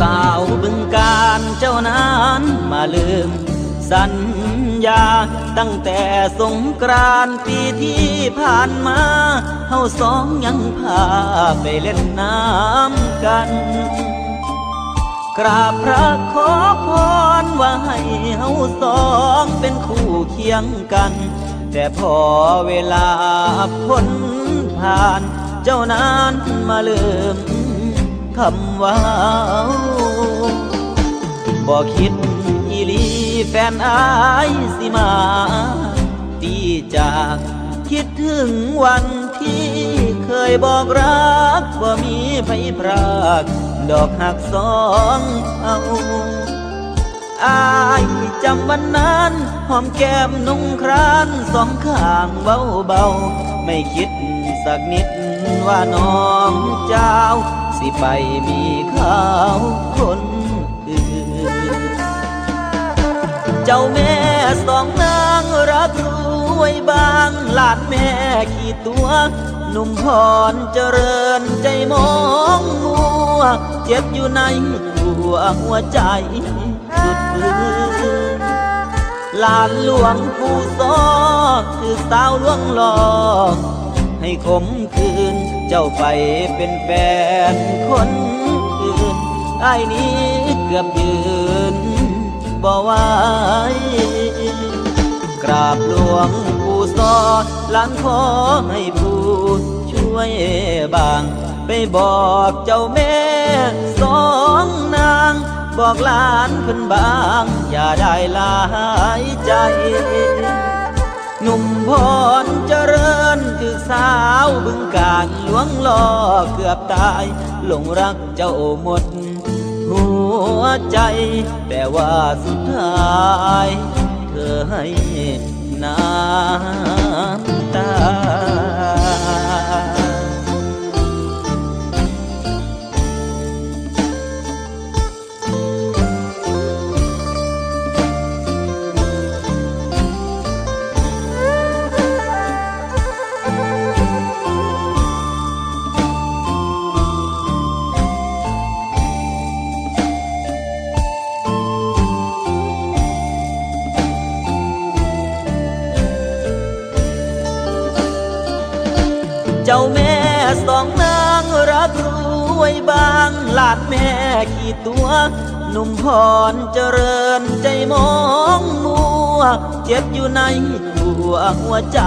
สาวบึงการเจ้านั้นมาลืม สัญญาตั้งแต่สงกรานต์ปีที่ผ่านมาเฮาสองยังพาไปเล่นน้ำกัน กราบพระขอพรว่าให้เฮาสองเป็นคู่เคียงกัน แต่พอเวลาพ้นผ่าน เจ้านั้นมาลืม คำว่าบ่คิดอีลีแฟนอายสิมาตีจากคิดถึงวันที่เคยบอกรักว่ามีไผพรากดอกหักสองเอาอายจำวันนั้น หอมแก้มนุ่งครานสองข้างเบาๆ ไม่คิด สักนิดว่าน้องเจ้า สิไปมีเขาคนอื่น เจ้าแม่สองนางรักรวยบางหลานแม่ขี่ตัวหนุ่มพรเจริญใจมองมัว เจ็บอยู่ในตัวหัวใจสุดพื้นหลานหลวงปู่ซอคือสาวลวงหลอก ให้ขมคืน เจ้าไปเป็นแฟนคนอื่นไอ้นี้เกือบยืนบ่ไหวกราบหลวงปู่ซอหลังขอให้ผู้ช่วยบาง ไปบอกเจ้าแม่สองนาง บอกลานเพิ่นบาง อย่าได้ลายใจ หนุ่มพรเจริญถือสาวบึงการหลวงล่อเกือบตาย หลงรักเจ้าหมด หัวใจ แต่ว่าสุดท้าย เธอให้นา จ้าแม่สองนางรักรวยบางหลานแม่ขี่ตัวหนุ่มพรเจริญใจมองมัว เจ็บอยู่ในตัวหัวใจ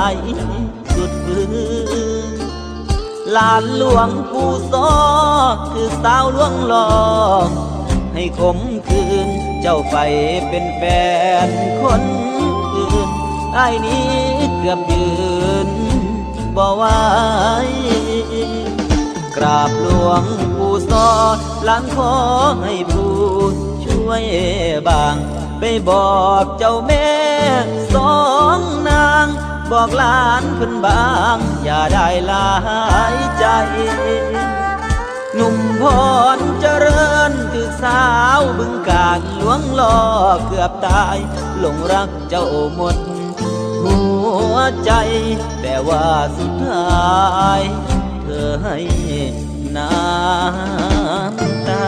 สุดพื้นลานหลวงปู่ซอคือสาวลวงหลอกให้ขมคืนเจ้าไปเป็นแฟนคนอื่นไอ้นี้เกือบยืน บ่ไหวกราบหลวงปู่ซอหลังขอให้ผู้ช่วยบาง ไปบอกเจ้าแม่สองนาง บอกหลานเพิ่นบาง อย่าได้หลายใจ หนุ่มพรเจริญคือสาวบึงการหลวงล่อเกือบตาย หลงรักเจ้าหมดหัว ใจ แต่ว่าสุดท้าย เธอให้น้ำตา